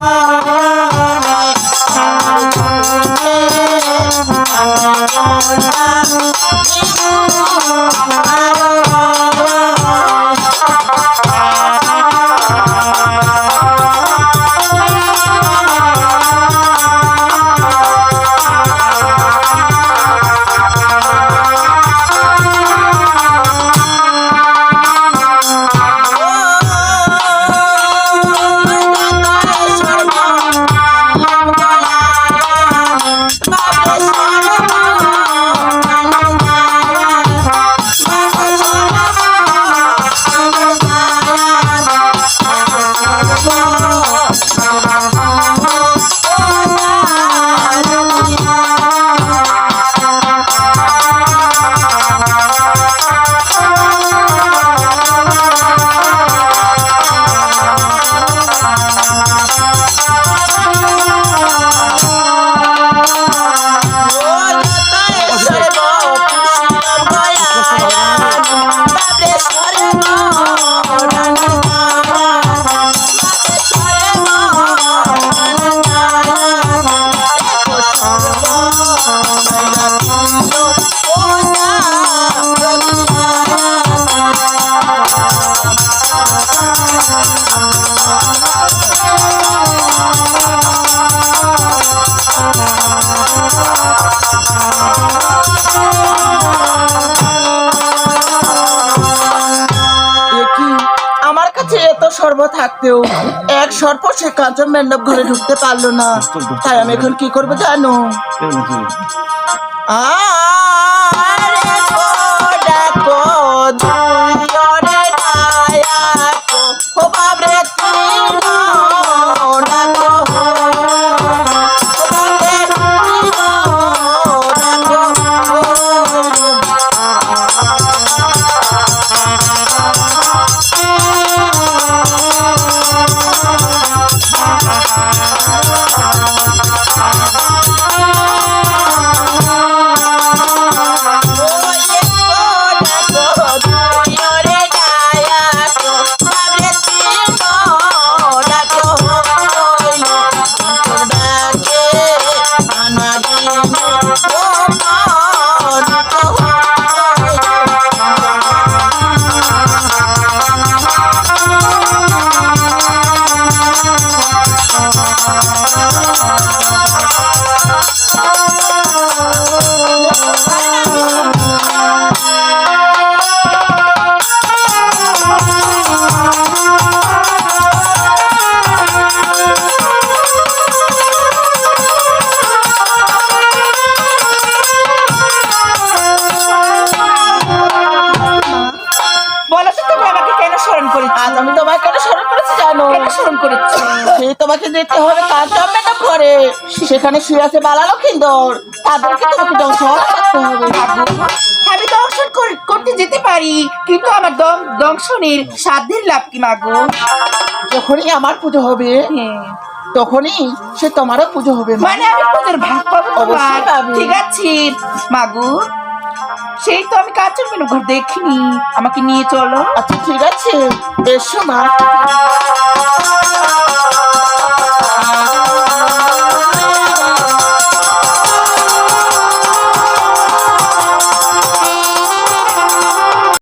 এ কি আমার কাছে এত সর্ব থাকতেও এক সর্প সে কাঞ্চন ম্যান্ডব ঘরে ঢুকতে পারল না। তাই আমি এখন কি করব জানো? ও বলো কেন স্মরণ করেছ আজ আমি তোমাকে কেন স্মরণ করেছি জানো? কেন স্মরণ করেছ সে তোমাকে যেতে হবে সেখানে শুয়ে আছে বালা লক্ষিন্দর। তাদেরকে তোমাকে দংশন করতে হবে। আমি দংশন করতে যেতে পারি কিন্তু আমার দম দংশনের সাধ্যের লাভ কি মাগো? যখনই আমার পুজো হবে হ্যাঁ। তখনই সে তোমারও পুজো হবে মানে আমি তোদের ভাগ পাবো। ঠিক আছে মাগো। সেই তো আমি কাঁচের মেনু ঘর দেখিনি। আমাকে নিয়ে চলো। আচ্ছা ঠিক আছে। এসো মা